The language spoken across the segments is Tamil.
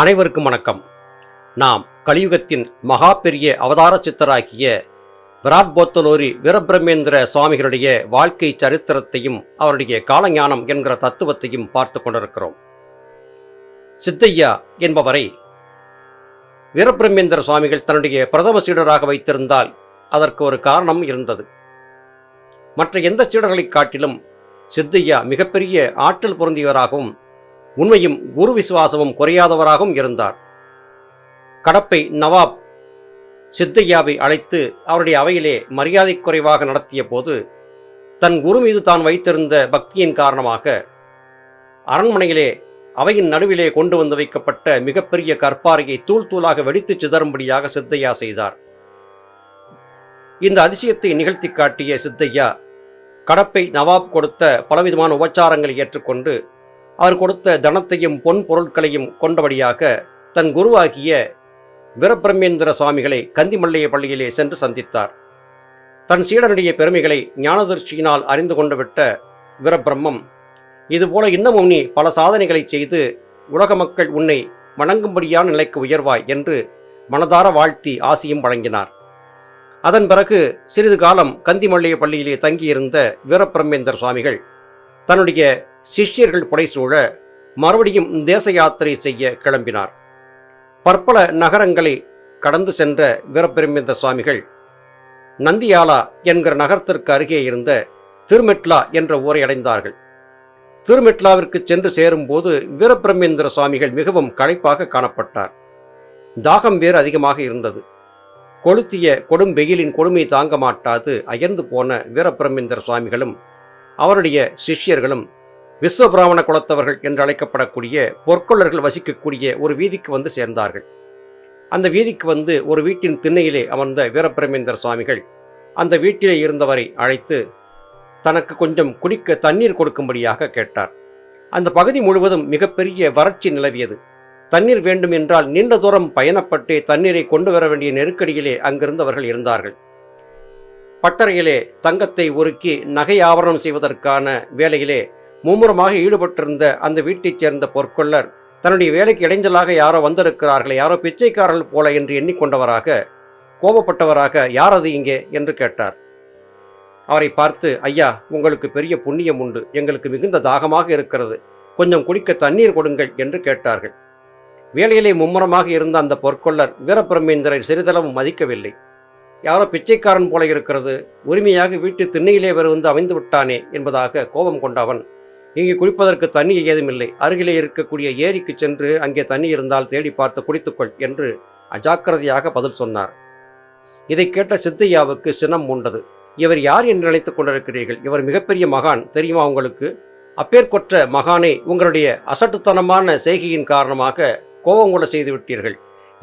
அனைவருக்கும் வணக்கம். நாம் கலியுகத்தின் மகா பெரிய அவதார சித்தராகிய விராட் போத்தலோரி வீரபிரமேந்திர சுவாமிகளுடைய வாழ்க்கை சரித்திரத்தையும் அவருடைய காலஞானம் என்கிற தத்துவத்தையும் பார்த்து கொண்டிருக்கிறோம். சித்தையா என்பவரை வீரபிரமேந்திர சுவாமிகள் தன்னுடைய பிரதம சீடராக வைத்திருந்தால் அதற்கு ஒரு காரணம் இருந்தது. மற்ற எந்த சீடர்களைக் காட்டிலும் சித்தையா மிகப்பெரிய ஆற்றல் பொருந்தியவராகவும் உண்மையும் குரு விசுவாசமும் குறையாதவராகவும் இருந்தார். கடப்பை நவாப் சித்தையாவை அழைத்து அவருடைய அவையிலே மரியாதை குறைவாக நடத்திய போது தன் குரு மீது தான் வைத்திருந்த பக்தியின் காரணமாக அரண்மனையிலே அவையின் நடுவிலே கொண்டு வந்து வைக்கப்பட்ட மிகப்பெரிய கற்பாறையை தூள் தூளாக வெடித்து சிதறும்படியாக சித்தையா செய்தார். இந்த அதிசயத்தை நிகழ்த்தி காட்டிய சித்தையா கடப்பை நவாப் கொடுத்த பலவிதமான உபச்சாரங்களை ஏற்றுக்கொண்டு அவர் கொடுத்த தனத்தையும் பொன் பொருட்களையும் கொண்டபடியாக தன் குருவாகிய வீரபிரமேந்திர சுவாமிகளை கந்திமல்லைய பள்ளியிலே சென்று சந்தித்தார். தன் சீடனுடைய பெருமைகளை ஞானதர்ஷியினால் அறிந்து கொண்டு விட்ட வீரபிரம்மம் இதுபோல இன்னமும் நீ பல சாதனைகளை செய்து உலக மக்கள் உன்னை வணங்கும்படியான நிலைக்கு உயர்வாய் என்று மனதார வாழ்த்தி ஆசியும் வழங்கினார். அதன் பிறகு சிறிது காலம் கந்திமல்லைய பள்ளியிலே தங்கியிருந்த வீரபிரமேந்திர சுவாமிகள் தன்னுடைய சிஷ்யர்கள் புடைசூழ மறுபடியும் தேச யாத்திரை செய்ய கிளம்பினார். பற்பல நகரங்களை கடந்து சென்ற வீரபெருமிந்த சுவாமிகள் நந்தியாலா என்கிற நகரத்திற்கு அருகே இருந்த திருமெட்லா என்ற ஊரை அடைந்தார்கள். திருமெட்லாவிற்கு சென்று சேரும்போது வீரபிரமேந்திர சுவாமிகள் மிகவும் களைப்பாக காணப்பட்டார். தாகம் வேறு அதிகமாக இருந்தது. கொளுத்திய கொடும் வெயிலின் கொடுமை தாங்க மாட்டாது அயர்ந்து போன வீரபிரமேந்திர சுவாமிகளும் அவருடைய சிஷ்யர்களும் விஸ்வபிராமண குலத்தவர்கள் என்று அழைக்கப்படக்கூடிய பொற்கொள்ளர்கள் வசிக்கக்கூடிய ஒரு வீதிக்கு வந்து சேர்ந்தார்கள். அந்த வீதிக்கு வந்து ஒரு வீட்டின் திண்ணையிலே அமர்ந்த வீரபிரமேந்திர சுவாமிகள் அந்த வீட்டிலே இருந்தவரை அழைத்து தனக்கு கொஞ்சம் குடிக்க தண்ணீர் கொடுக்கும்படியாக கேட்டார். அந்த பகுதி முழுவதும் மிகப்பெரிய வறட்சி நிலவியது. தண்ணீர் வேண்டும் என்றால் நீண்ட தூரம் பயணப்பட்டு தண்ணீரை கொண்டு வர வேண்டிய நெருக்கடியிலே அங்கிருந்தவர்கள் இருந்தார்கள். பட்டறையிலே தங்கத்தை உருக்கி நகை ஆவரணம் செய்வதற்கான வேலையிலே மும்முரமாக ஈடுபட்டிருந்த அந்த வீட்டைச் சேர்ந்த பொற்கொள்ளர் தன்னுடைய வேலைக்கு இடைஞ்சலாக யாரோ வந்திருக்கிறார்களே யாரோ பிச்சைக்காரர்கள் போல என்று எண்ணிக்கொண்டவராக கோபப்பட்டவராக யார் அது இங்கே? என்று கேட்டார். அவரை பார்த்து ஐயா உங்களுக்கு பெரிய புண்ணியம் உண்டு. எங்களுக்கு மிகுந்த தாகமாக இருக்கிறது. கொஞ்சம் குடிக்க தண்ணீர் கொடுங்கள் என்று கேட்டார்கள். வேலையிலே மும்முரமாக இருந்த அந்த பொற்கொள்ளர் வீரபிரமேந்திரை சிறிதளவும் மதிக்கவில்லை. யாரோ பிச்சைக்காரன் போல இருக்கிறது. உரிமையாக வீட்டு திண்ணையிலே வேறு வந்து அமைந்து விட்டானே என்பதாக கோபம் கொண்டவன் இங்கே குடிப்பதற்கு தண்ணி ஏதுமில்லை. அருகிலே இருக்கக்கூடிய ஏரிக்கு சென்று அங்கே தண்ணி இருந்தால் தேடி பார்த்து குடித்துக்கொள் என்று அஜாக்கிரதையாக பதில் சொன்னார். இதை கேட்ட சித்தையாவுக்கு சினம் உண்டது இவர் யார் என்று நினைத்துக் கொண்டிருக்கிறீர்கள்? இவர் மிகப்பெரிய மகான் தெரியுமா உங்களுக்கு? அப்பேற்கொற்ற மகானை உங்களுடைய அசட்டுத்தனமான செய்கையின் காரணமாக கோபம் கொள்ள செய்து விட்டீர்கள்.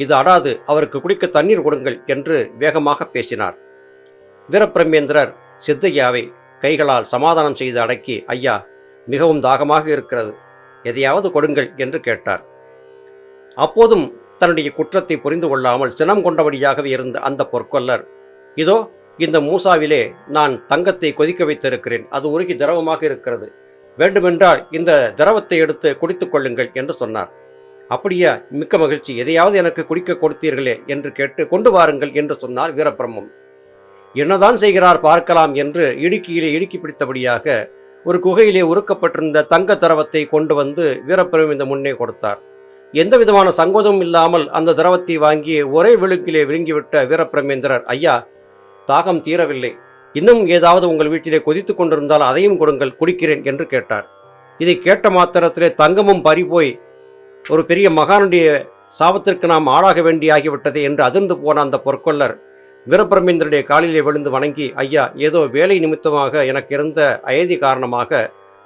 இது அடாது அவருக்கு குடிக்க தண்ணீர் கொடுங்கள் என்று வேகமாக பேசினார். வீரபிரமேந்திரர் சித்தையாவை கைகளால் சமாதானம் செய்து அடக்கி ஐயா மிகவும் தாகமாக இருக்கிறது. எதையாவது கொடுங்கள் என்று கேட்டார். அப்போதும் தன்னுடைய குற்றத்தை புரிந்து கொள்ளாமல் சினம் கொண்டபடியாகவே இருந்த அந்த பொற்கொல்லர் இதோ இந்த மூசாவிலே நான் தங்கத்தை கொதிக்க வைத்திருக்கிறேன். அது உருகி திரவமாக இருக்கிறது. வேண்டுமென்றால் இந்த திரவத்தை எடுத்து குடித்துக் கொள்ளுங்கள் என்று சொன்னார். அப்படியா? மிக்க மகிழ்ச்சி. எதையாவது எனக்கு குடிக்க கொடுத்தீர்களே என்று கேட்டு கொண்டு வாருங்கள் என்று சொன்னார் வீரபிரம்மம். என்னதான் செய்கிறார் பார்க்கலாம் என்று இடுக்கியிலே இடுக்கி பிடித்தபடியாக ஒரு குகையிலே உருக்கப்பட்டிருந்த தங்க திரவத்தை கொண்டு வந்து வீரப்பிரமம் இந்த முன்னே கொடுத்தார். எந்த விதமான சங்கோதமும் இல்லாமல் அந்த திரவத்தை வாங்கி ஒரே விழுக்கிலே விழுங்கிவிட்ட வீரபிரமேந்திரர் ஐயா தாகம் தீரவில்லை. இன்னும் ஏதாவது உங்கள் வீட்டிலே கொதித்துக் கொண்டிருந்தால் அதையும் கொடுங்கள் குடிக்கிறேன் என்று கேட்டார். இதை கேட்ட மாத்திரத்திலே தங்கமும் பறிபோய் ஒரு பெரிய மகானுடைய சாபத்திற்கு நாம் ஆளாக வேண்டியாகிவிட்டது என்று அதிர்ந்து போன அந்த பொற்கொள்ளர் வீரபிரமேந்திரனுடைய காலிலே விழுந்து வணங்கி ஐயா ஏதோ வேலை நிமித்தமாக எனக்கு இருந்த அயதி காரணமாக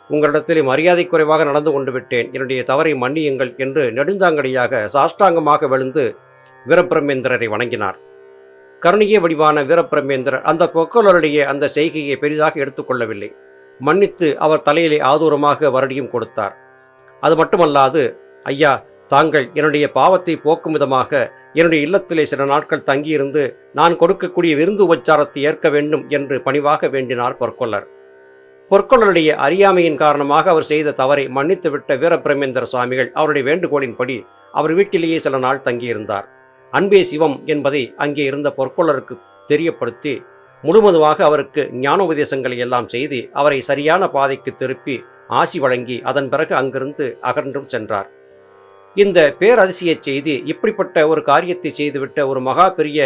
உங்களிடத்தில் மரியாதை குறைவாக நடந்து கொண்டு விட்டேன். என்னுடைய தவறை மன்னியுங்கள் என்று நெடுந்தாங்கடியாக சாஷ்டாங்கமாக விழுந்து வீரபிரமேந்திரரை வணங்கினார். கருணிய வடிவான வீரபிரமேந்திரர் அந்த பொற்கொள்ளருடைய அந்த செய்கையை பெரிதாக எடுத்துக்கொள்ளவில்லை மன்னித்து அவர் தலையிலே ஆதூரமாக வருடியும் கொடுத்தார். அது மட்டுமல்லாது ஐயா தாங்கள் என்னுடைய பாவத்தை போக்கும் விதமாக என்னுடைய இல்லத்திலே சில நாட்கள் தங்கியிருந்து நான் கொடுக்கக்கூடிய விருந்து உபச்சாரத்தை ஏற்க வேண்டும் என்று பணிவாக வேண்டினார் பொற்கொள்ளர். பொற்கொள்ளருடைய அறியாமையின் காரணமாக அவர் செய்த தவறை மன்னித்துவிட்ட வீரபிரமேந்திர சுவாமிகள் அவருடைய வேண்டுகோளின்படி அவர் வீட்டிலேயே சில நாள் தங்கியிருந்தார். அன்பே சிவம் என்பதை அங்கே இருந்த பொற்கொள்ளருக்கு தெரியப்படுத்தி முழுவதுமாக அவருக்கு ஞானோபதேசங்களை எல்லாம் செய்து அவரை சரியான பாதைக்கு திருப்பி ஆசி வழங்கி அதன் பிறகு அங்கிருந்து அகன்றும் சென்றார். இந்த பேரதிசய செய்தி இப்படிப்பட்ட ஒரு காரியத்தை செய்துவிட்ட ஒரு மகா பெரிய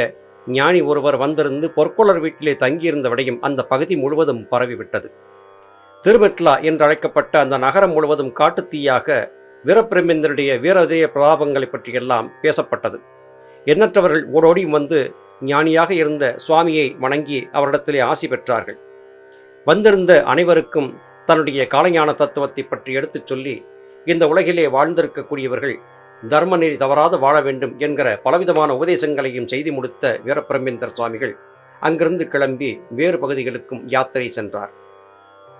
ஞானி ஒருவர் வந்திருந்து பொற்கொள்ளர் வீட்டிலே தங்கியிருந்த விடையும் அந்த பகுதி முழுவதும் பரவிவிட்டது. திருமெட்லா என்று அழைக்கப்பட்ட அந்த நகரம் முழுவதும் காட்டுத்தீயாக வீரபிரமேந்தருடைய வீரதய பிரதாபங்களை பற்றியெல்லாம் பேசப்பட்டது. எண்ணற்றவர்கள் ஓடோடியும் வந்து ஞானியாக இருந்த சுவாமியை வணங்கி அவரிடத்திலே ஆசி பெற்றார்கள். வந்திருந்த அனைவருக்கும் தன்னுடைய காலஞான தத்துவத்தை பற்றி எடுத்துச் சொல்லி இந்த உலகிலே வாழ்ந்திருக்கக்கூடியவர்கள் தர்ம நெறி தவறாது வாழ வேண்டும் என்கிற பலவிதமான உபதேசங்களையும் செய்து முடித்த வீரபிரமேந்தர் சுவாமிகள் அங்கிருந்து கிளம்பி வேறு பகுதிகளுக்கும் யாத்திரை சென்றார்.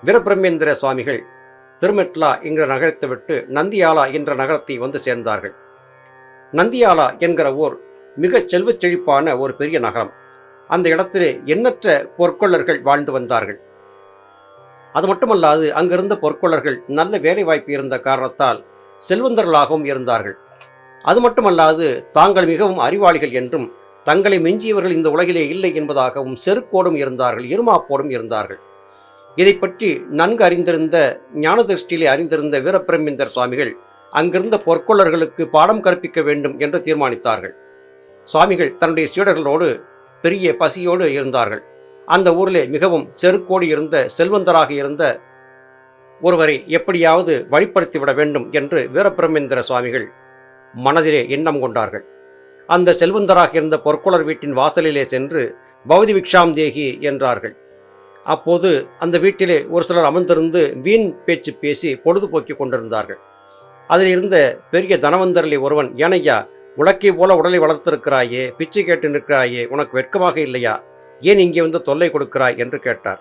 வீரபிரமேந்திர சுவாமிகள் திருமெட்லா என்ற நகரத்தை விட்டு நந்தியாலா என்ற நகரத்தை வந்து சேர்ந்தார்கள். நந்தியாலா என்கிற ஊர் மிக செல்வச் செழிப்பான ஒரு பெரிய நகரம். அந்த இடத்திலே எண்ணற்ற பொற்கொள்ளர்கள் வாழ்ந்து வந்தார்கள். அது மட்டுமல்லாது அங்கிருந்த பொற்கொள்ளர்கள் நல்ல வேலைவாய்ப்பு இருந்த காரணத்தால் செல்வந்தர்களாகவும் இருந்தார்கள். அது மட்டுமல்லாது தாங்கள் மிகவும் அறிவாளிகள் என்றும் தங்களை மிஞ்சியவர்கள் இந்த உலகிலே இல்லை என்பதாகவும் செருக்கோடும் இருந்தார்கள் இருமாப்போடும் இருந்தார்கள். இதை பற்றி நன்கு அறிந்திருந்த ஞான திருஷ்டியிலே அறிந்திருந்த வீரபிரமிந்தர் சுவாமிகள் அங்கிருந்த பொற்கொள்ளர்களுக்கு பாடம் கற்பிக்க வேண்டும் என்று தீர்மானித்தார்கள். சுவாமிகள் தன்னுடைய சீடர்களோடு பெரிய பசியோடு இருந்தார்கள். அந்த ஊரிலே மிகவும் செருக்கோடி இருந்த செல்வந்தராக இருந்த ஒருவரை எப்படியாவது வழிப்படுத்திவிட வேண்டும் என்று வீரபிரமேந்திர சுவாமிகள் மனதிலே எண்ணம் கொண்டார்கள். அந்த செல்வந்தராக இருந்த பொற்கொளர் வீட்டின் வாசலிலே சென்று பௌதி விக்ஷாம் தேகி என்றார்கள். அப்போது அந்த வீட்டிலே ஒரு சிலர் அமர்ந்திருந்து வீண் பேச்சு பேசி பொழுதுபோக்கி கொண்டிருந்தார்கள். அதில் இருந்த பெரிய தனவந்தரிலே ஒருவன் ஏனையா உலக்கை போல உடலை வளர்த்திருக்கிறாயே பிச்சை கேட்டு நிற்கிறாயே உனக்கு வெட்கமாக இல்லையா? ஏன் இங்கே வந்து தொல்லை கொடுக்கிறாய் என்று கேட்டார்.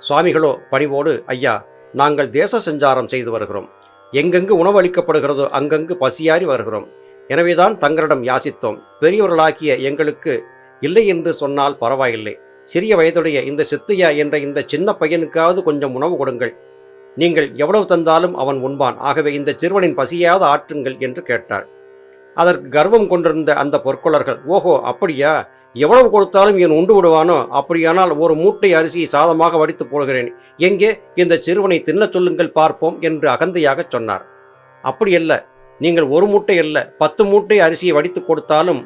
சுவாமிகளோ பணிவோடு ஐயா நாங்கள் தேச சஞ்சாரம் செய்து வருகிறோம். எங்கெங்கு உணவு அளிக்கப்படுகிறதோ அங்கங்கு பசியாறி வருகிறோம். எனவேதான் தங்களிடம் யாசித்தோம். பெரியவர்களாகிய எங்களுக்கு இல்லை என்று சொன்னால் பரவாயில்லை. சிறிய வயதுடைய இந்த சித்தையா என்ற இந்த சின்ன பையனுக்காவது கொஞ்சம் உணவு கொடுங்கள். நீங்கள் எவ்வளவு தந்தாலும் அவன் உண்பான். ஆகவே இந்த சிறுவனின் பசியாத ஆற்றுங்கள் என்று கேட்டார் அதற்கு கர்வம் கொண்டிருந்த அந்த பொற்கொள்ளர்கள் ஓஹோ அப்படியா? எவ்வளவு கொடுத்தாலும் இவன் உண்டு விடுவானோ? அப்படியானால் ஒரு மூட்டை அரிசியை சாதமாக வடித்து போடுகிறேன். எங்கே? இந்த சிறுவனை தின்னச் சொல்லுங்கள் பார்ப்போம் என்று அகந்தையாக சொன்னார். அப்படியல்ல. நீங்கள் ஒரு மூட்டை அல்ல பத்து மூட்டை அரிசியை வடித்து கொடுத்தாலும்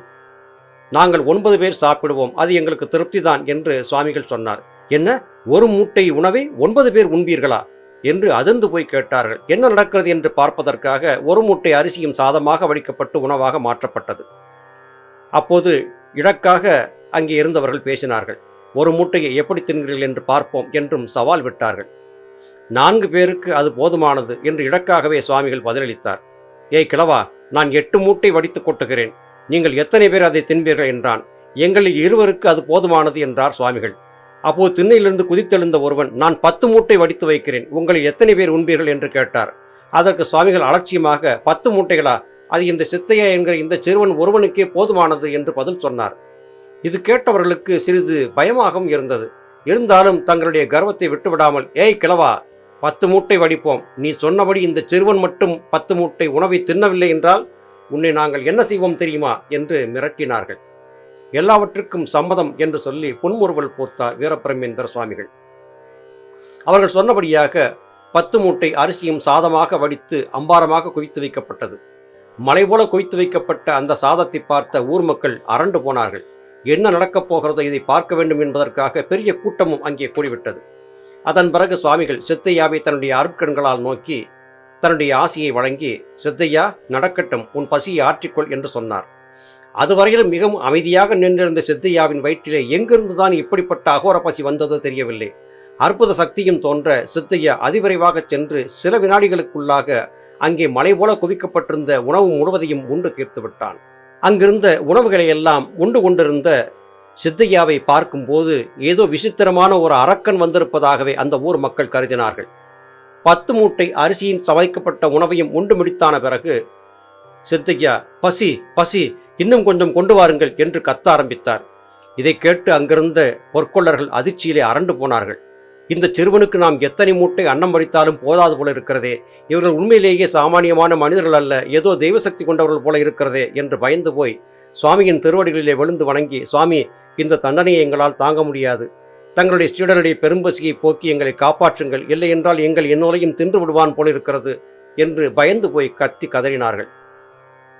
நாங்கள் ஒன்பது பேர் சாப்பிடுவோம். அது எங்களுக்கு திருப்திதான் என்று சுவாமிகள் சொன்னார். என்ன? ஒரு மூட்டை உணவை ஒன்பது பேர் உண்பீர்களா? என்று அதிர்ந்து போய் கேட்டார்கள். என்ன நடக்கிறது என்று பார்ப்பதற்காக ஒரு மூட்டை அரிசியும் சாதமாக வடிக்கப்பட்டு உணவாக மாற்றப்பட்டது. அப்போது இழக்காக அங்கே இருந்தவர்கள் பேசினார்கள். ஒரு மூட்டையை எப்படி தின்கிறீர்கள் என்று பார்ப்போம் என்றும் சவால் விட்டார்கள். நான்கு பேருக்கு அது போதுமானது என்று இழக்காகவே சுவாமிகள் பதிலளித்தார். ஏய் கிழவா நான் எட்டு மூட்டை வடித்து கொட்டுகிறேன். நீங்கள் எத்தனை பேர் அதை தின்பீர்கள் என்றான். எங்களில் இருவருக்கு அது போதுமானது என்றார் சுவாமிகள். அப்போது திண்ணையிலிருந்து குதித்தெழுந்த ஒருவன் நான் பத்து மூட்டை வடித்து வைக்கிறேன். உங்களில் எத்தனை பேர் உண்பீர்கள் என்று கேட்டார். அதற்கு சுவாமிகள் அலட்சியமாக பத்து மூட்டைகளா? அது இந்த சித்தையா என்கிற இந்த சிறுவன் ஒருவனுக்கே போதுமானது என்று பதில் சொன்னார். இது கேட்டவர்களுக்கு சிறிது பயமாகவும் இருந்தது. இருந்தாலும் தங்களுடைய கர்வத்தை விட்டுவிடாமல் ஏய் கிழவா பத்து மூட்டை வடிப்போம். நீ சொன்னபடி இந்த சிறுவன் மட்டும் பத்து மூட்டை உணவை தின்னவில்லை என்றால் உன்னை நாங்கள் என்ன செய்வோம் தெரியுமா? என்று மிரட்டினார்கள். எல்லாவற்றுக்கும் சம்மதம் என்று சொல்லி புன்முறுவல் போர்த்தார் வீரபிரமேந்திர சுவாமிகள். அவர்கள் சொன்னபடியாக பத்து மூட்டை அரிசியும் சாதமாக வடித்து அம்பாரமாக குவித்து வைக்கப்பட்டது. மலை போல குவித்து வைக்கப்பட்ட அந்த சாதத்தை பார்த்த ஊர் மக்கள் அரண்டு போனார்கள். என்ன நடக்கப் போகிறதோ இதை பார்க்க வேண்டும் என்பதற்காக பெரிய கூட்டமும் அங்கே கூடிவிட்டது. அதன் பிறகு சுவாமிகள் சித்தையாவை தன்னுடைய அருட்கண்களால் நோக்கி தன்னுடைய ஆசையை வழங்கி சித்தையா நடக்கட்டும் உன் பசியை ஆற்றிக்கொள் என்று சொன்னார். அதுவரையிலும் மிகவும் அமைதியாக நின்றிருந்த சித்தையாவின் வயிற்றிலே எங்கிருந்துதான் இப்படிப்பட்ட அகோர பசி வந்ததோ தெரியவில்லை. அற்புத சக்தியும் தோன்ற சித்தையா அதிவிரைவாக சென்று சில வினாடிகளுக்குள்ளாக அங்கே மலை போல குவிக்கப்பட்டிருந்த உணவு முழுவதையும் உண்டு தீர்த்து விட்டான் அங்கிருந்த உணவுகளை எல்லாம் உண்டு கொண்டிருந்த சித்தையாவை பார்க்கும்போது ஏதோ விசித்திரமான ஒரு அரக்கன் வந்திருப்பதாகவே அந்த ஊர் மக்கள் கருதினார்கள். பத்து மூட்டை அரிசியின் சமைக்கப்பட்ட உணவையும் உண்டு முடித்தான பிறகு சித்தையா பசி பசி இன்னும் கொஞ்சம் கொண்டு வாருங்கள் என்று கத்த ஆரம்பித்தார். இதை கேட்டு அங்கிருந்த பொற்கொள்ளர்கள் அதிர்ச்சியிலே அரண்டு போனார்கள். இந்த சிறுவனுக்கு நாம் எத்தனை மூட்டை அன்னம் வடித்தாலும் போதாது போல இருக்கிறதே. இவர்கள் உண்மையிலேயே சாமானியமான மனிதர்கள் அல்ல ஏதோ தெய்வசக்தி கொண்டவர்கள் போல இருக்கிறதே என்று பயந்து போய் சுவாமியின் திருவடிகளிலே விழுந்து வணங்கி சுவாமி இந்த தண்டனையை எங்களால் தாங்க முடியாது. தங்களுடைய சீடனுடைய பெரும்பசியை போக்கி எங்களை காப்பாற்றுங்கள். இல்லை என்றால் எங்கள் என்னோரையும் தின்று விடுவான் போல இருக்கிறது என்று பயந்து போய் கத்தி கதறினார்கள்.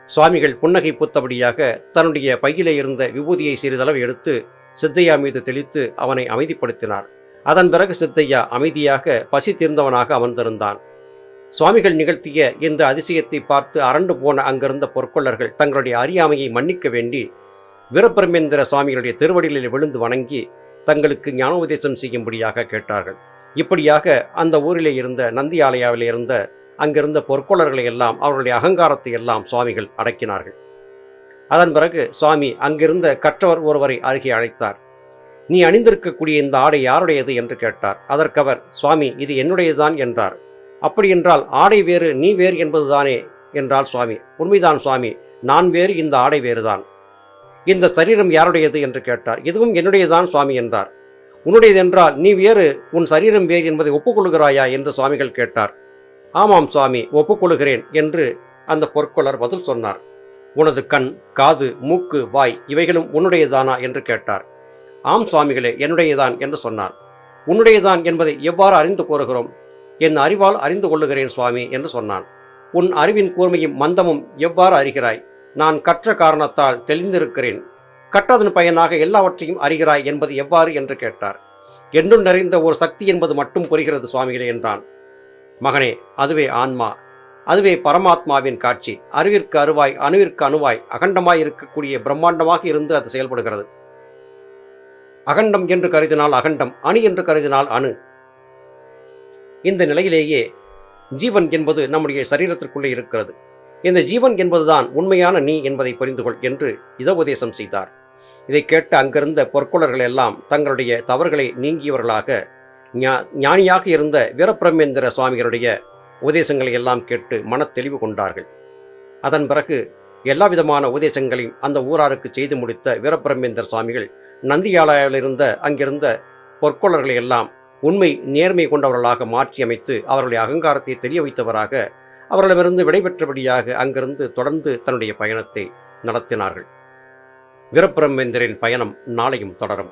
சுவாமிகள் புன்னகை பூத்தபடியாக தன்னுடைய பையிலே இருந்த விபூதியை சிறிதளவு எடுத்து சித்தையா மீது தெளித்து அவனை அமைதிப்படுத்தினார். அதன் பிறகு சித்தையா அமைதியாக பசி தீர்ந்தவனாக அமர்ந்திருந்தான். சுவாமிகள் நிகழ்த்திய இந்த அதிசயத்தை பார்த்து அரண்டு போன அங்கிருந்த பொற்கொள்ளர்கள் தங்களுடைய அறியாமையை மன்னிக்க வேண்டி வீரபிரமேந்திர சுவாமிகளுடைய திருவடிகளில் விழுந்து வணங்கி தங்களுக்கு ஞானோபதேசம் செய்யும்படியாக கேட்டார்கள். இப்படியாக அந்த ஊரிலே இருந்த நந்தி ஆலயாவில் இருந்த அங்கிருந்த பொற்கொள்ளர்களை எல்லாம் அவர்களுடைய அகங்காரத்தை எல்லாம் சுவாமிகள் அடக்கினார்கள். அதன் பிறகு சுவாமி அங்கிருந்த கற்றவர் ஒருவரை அருகே அழைத்தார். நீ அணிந்திருக்கக்கூடிய இந்த ஆடை யாருடையது என்று கேட்டார். அதற்கவர் சுவாமி இது என்னுடையதுதான் என்றார். அப்படியென்றால் ஆடை வேறு நீ வேறு என்பதுதானே? என்றால் சுவாமி. உண்மைதான் சுவாமி நான் வேறு இந்த ஆடை வேறுதான். இந்த சரீரம் யாருடையது? என்று கேட்டார். இதுவும் என்னுடையதுதான் சுவாமி என்றார். உன்னுடையதென்றால் நீ வேறு உன் சரீரம் வேறு என்பதை ஒப்புக்கொள்கிறாயா என்று சுவாமிகள் கேட்டார். ஆமாம் சுவாமி ஒப்புக்கொள்கிறேன் என்று அந்த பொற்கொள்ளர் பதில் சொன்னார். உனது கண் காது மூக்கு வாய் இவைகளும் உன்னுடையதானா? என்று கேட்டார். ஆம் சுவாமிகளே என்னுடையதான் என்று சொன்னார் உன்னுடையதான் என்பதை எவ்வாறு அறிந்து கூறுகிறோம்? என் அறிவால் அறிந்து கொள்ளுகிறேன் சுவாமி என்று சொன்னான். உன் அறிவின் கூர்மையும் மந்தமும் எவ்வாறு அறிகிறாய்? நான் கற்ற காரணத்தால் தெளிந்திருக்கிறேன். கற்றதன் பயனாக எல்லாவற்றையும் அறிகிறாய் என்பது எவ்வாறு என்று கேட்டார். என்றும் நிறைந்த ஒரு சக்தி என்பது மட்டும் புரிகிறது சுவாமிகளே என்றான். மகனே அதுவே ஆன்மா. அதுவே பரமாத்மாவின் காட்சி. அறிவிற்கு அருவாய் அணுவிற்கு அணுவாய் அகண்டமாய் இருக்கக்கூடிய பிரம்மாண்டமாக இருந்து அது செயல்படுகிறது. அகண்டம் என்று கருதினால் அகண்டம் அணு என்று கருதினால் அணு. இந்த நிலையிலேயே ஜீவன் என்பது நம்முடைய சரீரத்திற்குள்ளே இருக்கிறது. இந்த ஜீவன் என்பதுதான் உண்மையான நீ என்பதை புரிந்து கொள் என்று இதோபதேசம் செய்தார். இதை கேட்ட அங்கிருந்த பொற்கொளர்கள் எல்லாம் தங்களுடைய தவறுகளை நீங்கியவர்களாக ஞானியாக இருந்த வீரபிரமேந்திர சுவாமிகளுடைய உபதேசங்களை எல்லாம் கேட்டு மனத் தெளிவு கொண்டார்கள். அதன் பிறகு எல்லா விதமான உபதேசங்களையும் அந்த ஊராருக்கு செய்து முடித்த வீரபிரமேந்திர சுவாமிகள் நந்தியாலயில் இருந்த அங்கிருந்த பொற்கொள்ளர்களை எல்லாம் உண்மை நேர்மை கொண்டவர்களாக மாற்றி அமைத்து அவர்களுடைய அகங்காரத்தை தெரிய வைத்தவராக அவர்களிடமிருந்து விடைபெற்றபடியாக அங்கிருந்து தொடர்ந்து தன்னுடைய பயணத்தை நடத்தினார்கள். வீரபிரமேந்திரின் பயணம் நாளையும் தொடரும்.